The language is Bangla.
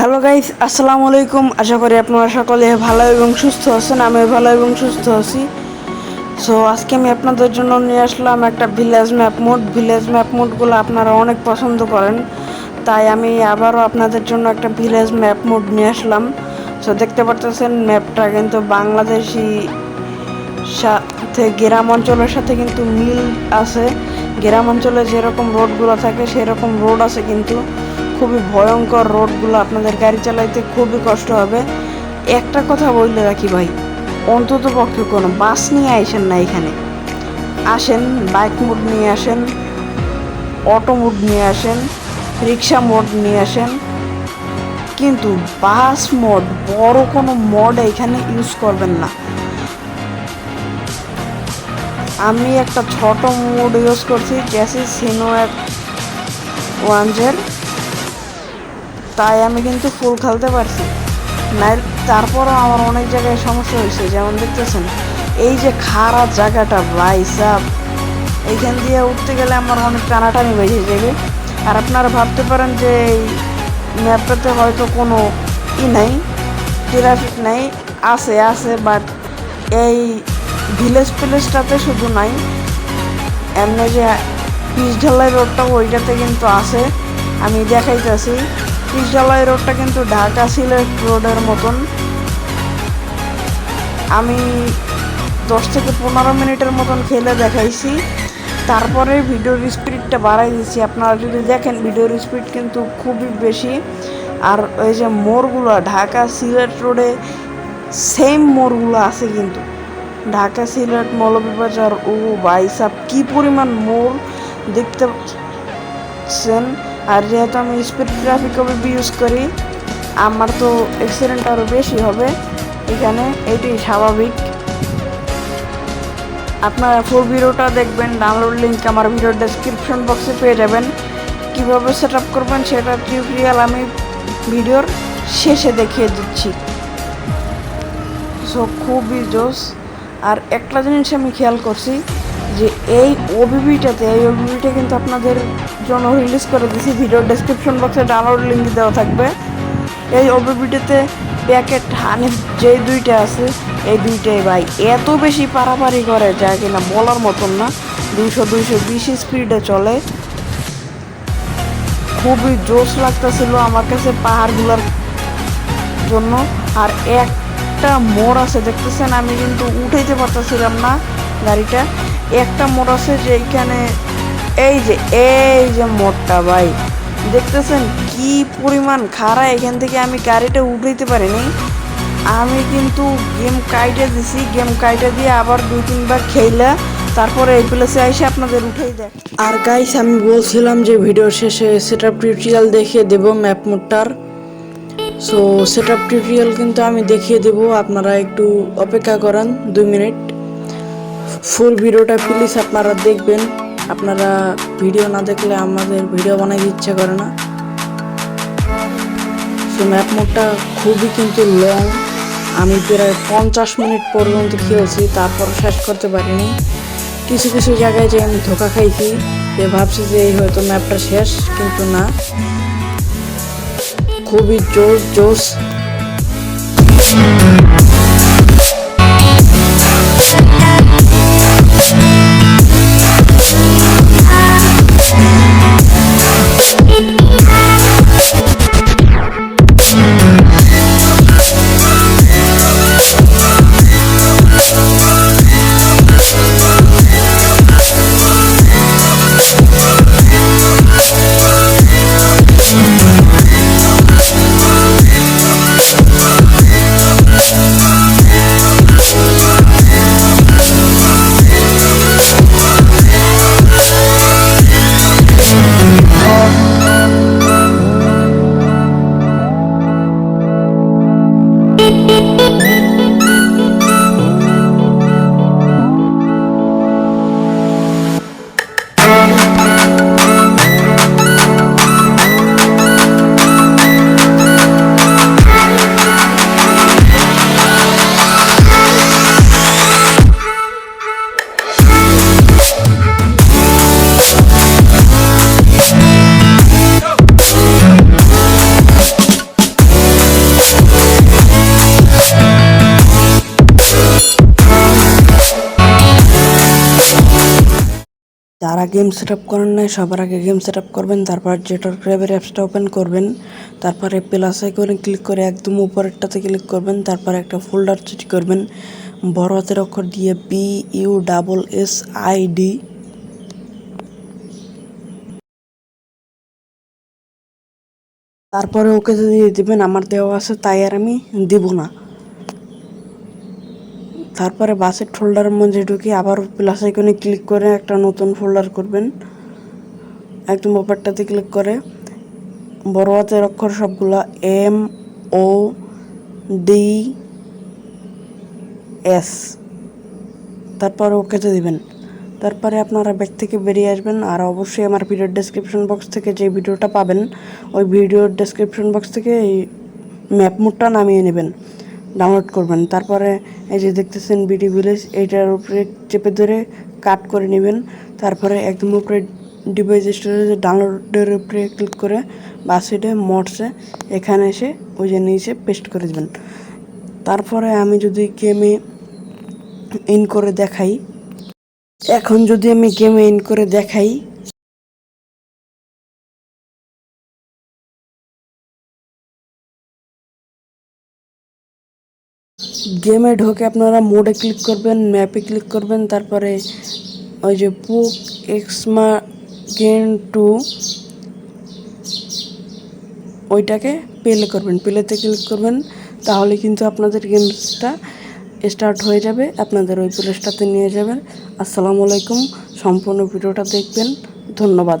হ্যালো গাইস আসসালামু আলাইকুম আশা করি আপনারা সকলে ভালো এবং সুস্থ আছেন আমি ভালো এবং সুস্থ আছি। সো আজকে আমি আপনাদের জন্য নিয়ে আসলাম একটা village map mode village map মোডগুলো আপনারা অনেক পছন্দ করেন। তাই আমি আবারও আপনাদের জন্য একটা ভিলেজ ম্যাপ মোড নিয়ে আসলাম। সো দেখতে পারতেছেন ম্যাপটা কিন্তু বাংলাদেশি সাথে, গ্রাম অঞ্চলের সাথে কিন্তু মিল আছে। গ্রাম অঞ্চলে যেরকম রোডগুলো থাকে, সেরকম রোড আছে কিন্তু। খুবই ভয়ঙ্কর রোডগুলো আপনাদের গাড়ি চালাইতে খুবই কষ্ট হবে। একটা কথা বললে রাখি ভাই, অন্তত পক্ষে কোনো বাস নিয়ে আসেন না এখানে। আসেন, বাইক মোড নিয়ে আসেন, অটো মোড নিয়ে আসেন, রিক্সা মোড নিয়ে আসেন। কিন্তু বাস মোড, বড় কোনো মোড এখানে ইউজ করবেন না। আমি একটা ছোট মোড ইউজ করছি জ্যাসি সিনো এক ওয়ানজের তাই আমি কিন্তু ফুল খেলতে পারছি। নাই তারপরও আমার অনেক জায়গায় সমস্যা হয়েছে, যেমন দেখতেছেন, এই যে খারাপ জায়গাটা ভাই সাপ এইখান দিয়ে উঠতে গেলে আমার অনেক টানাটানি বেজে যাবে। আর আপনারা ভাবতে পারেন যে এই ম্যাপটাতে হয়তো কোনো ই নাই, ট্রাফিক নাই, আছে আছে বাট এই ভিলেজ প্লেসটাতে শুধু নাই, এমনি যে পিচ ঢালাই রোডটা ওইটাতে কিন্তু আছে। আমি দেখাইতেছি পিচ রোডটা কিন্তু ঢাকা সিলেট রোডের মতন। আমি দশ থেকে পনেরো মিনিটের মতন খেলে দেখাইছি। তারপরে ভিডিওর স্পিডটা বাড়াই দিচ্ছি আপনারা যদি দেখেন, ভিডিওর স্পিড কিন্তু খুবই বেশি। আর ওই যে মোড়গুলো, ঢাকা সিলেট রোডে সেম মোড়গুলো আছে কিন্তু। ঢাকা সিলেট, মৌলভীবাজার, ও বাইসাপ কি পরিমাণ মোড় দেখতে পাচ্ছেন? আর যেহেতু আমি স্পিড ট্রাফিক ইউজ করি, আমার তো অ্যাক্সিডেন্ট আরও বেশি হবে। এখানে এটি স্বাভাবিক। আপনারা ফুল ভিডিওটা দেখবেন ডাউনলোড লিঙ্ক আমার ভিডিও ডেসক্রিপশন বক্সে পেয়ে যাবেন। কীভাবে সেট আপ করবেন সেটা টিউটোরিয়াল আমি ভিডিওর শেষে দেখিয়ে দিচ্ছি। সো খুবই জোস আর একটা জিনিস আমি খেয়াল করছি যে এই ওবিবিটাতে এই ওবিবিটা কিন্তু আপনাদের জন্য রিলিজ করে দিছি। ভিডিওর ডেসক্রিপশন বক্সে ডাউনলোড লিঙ্ক দেওয়া থাকবে। এই ওবিবিটাতে প্যাকেট হানি যে দুইটা আছে, এই দুইটাই ভাই এত বেশি পারাপারি করে যা কিনা বলার মতন না। দুইশো দুইশো বিশ স্পিডে চলে। খুবই জোশ লাগতেছিল আমার কাছে পাহাড়গুলোর জন্য। আর একটা মোড় আছে, দেখতেছেন? আমি কিন্তু উঠাইতে পারতেছিলাম না। গাড়িটা। একটা মোড় আছে যে এইখানে, এই যে এই যে মোড়টা ভাই। দেখতেছেন কি পরিমাণ খাড়া, এখান থেকে আমি গাড়িটা উঠাইতে পারিনি। আমি কিন্তু গেম কাইটে দিছি, গেম কাইটে দিয়ে আবার দুই তিনবার খেইলা। তারপরে এই প্লেসে এসে আপনাদের উঠেই দেখ। আর গাইস আমি বলছিলাম যে ভিডিও শেষে সেট আপ টিউটোরিয়াল দেখিয়ে দেব ম্যাপ মোডটার। সো সেট আপ টিউটোরিয়াল কিন্তু আমি দেখিয়ে দেব, আপনারা একটু অপেক্ষা করেন, দুই মিনিট ফুল ভিডিওটা প্লিজ আপনারা দেখবেন। আপনারা ভিডিও না দেখলে আমাদের ভিডিও বানাইতে ইচ্ছা করে না। সো ম্যাপ মোডটা খুবই কিন্তু লং আমি প্রায় পঞ্চাশ মিনিট পর্যন্ত খেয়েছি, তারপর শেষ করতে পারিনি। কিছু কিছু জায়গায় যে আমি ধোকা খাইছি, যে ভাবছি যে এই হয়তো ম্যাপটা শেষ, কিন্তু না। খুবই জোর জোস যারা গেম সেট আপ করেন নাই, সবার আগে গেম সেট আপ করবেন, তারপর জেটার ক্র্যাবের অ্যাপসটা ওপেন করবেন, তারপরে প্লাস আইকনে ক্লিক করে একদম উপরেরটাতে ক্লিক করবেন, তারপরে একটা ফোল্ডার তৈরি করবেন, বড় হাতের অক্ষর দিয়ে B U double S I D তারপরে ওকে দিয়ে দেবেন, আমার দেওয়া আছে, তাই আর আমি দিব না। তারপরে বাসের ফোল্ডারের মধ্যে ঢুকে আবার প্লাস আইকনে ক্লিক করে একটা নতুন ফোল্ডার করবেন। একদম ওপরটাতে ক্লিক করে। বড় হাতের অক্ষর সবগুলো এম ও ডি এস তারপরে ওকেতে দিবেন। তারপরে আপনারা ব্যাগ থেকে বেরিয়ে আসবেন আর অবশ্যই আমার ভিডিওর ডেসক্রিপশন বক্স থেকে যে ভিডিওটা পাবেন, ওই ভিডিওর ডেসক্রিপশন বক্স থেকে এই ম্যাপ মোডটা নামিয়ে নেবেন। ডাউনলোড করবেন। তারপরে এই যে দেখতেছেন বিডি ভিলেজ এইটার উপরে চেপে ধরে কাট করে নেবেন। তারপরে একদম উপরে ডিভাইস স্টোরেজে ডাউনলোডের উপরে ক্লিক করে বা সাইডে মোডসে এখানে এসে ওই যে নিচে পেস্ট করে দেবেন। তারপরে আমি যদি গেমে ইন করে দেখাই। এখন যদি আমি গেমে ইন করে দেখাই গেমে ঢোকে আপনারা, মোডে ক্লিক করবেন, ম্যাপে ক্লিক করবেন, তারপরে ওই যে পুক এক্সমা গেন টু ওইটাকে পেলে করবেন। পেলেতে ক্লিক করবেন, তাহলে কিন্তু আপনাদের গেমসটা স্টার্ট হয়ে যাবে, আপনাদের ওই প্লেসটাতে নিয়ে যাবেন। আসসালামু আলাইকুম, সম্পূর্ণ ভিডিওটা দেখবেন, ধন্যবাদ।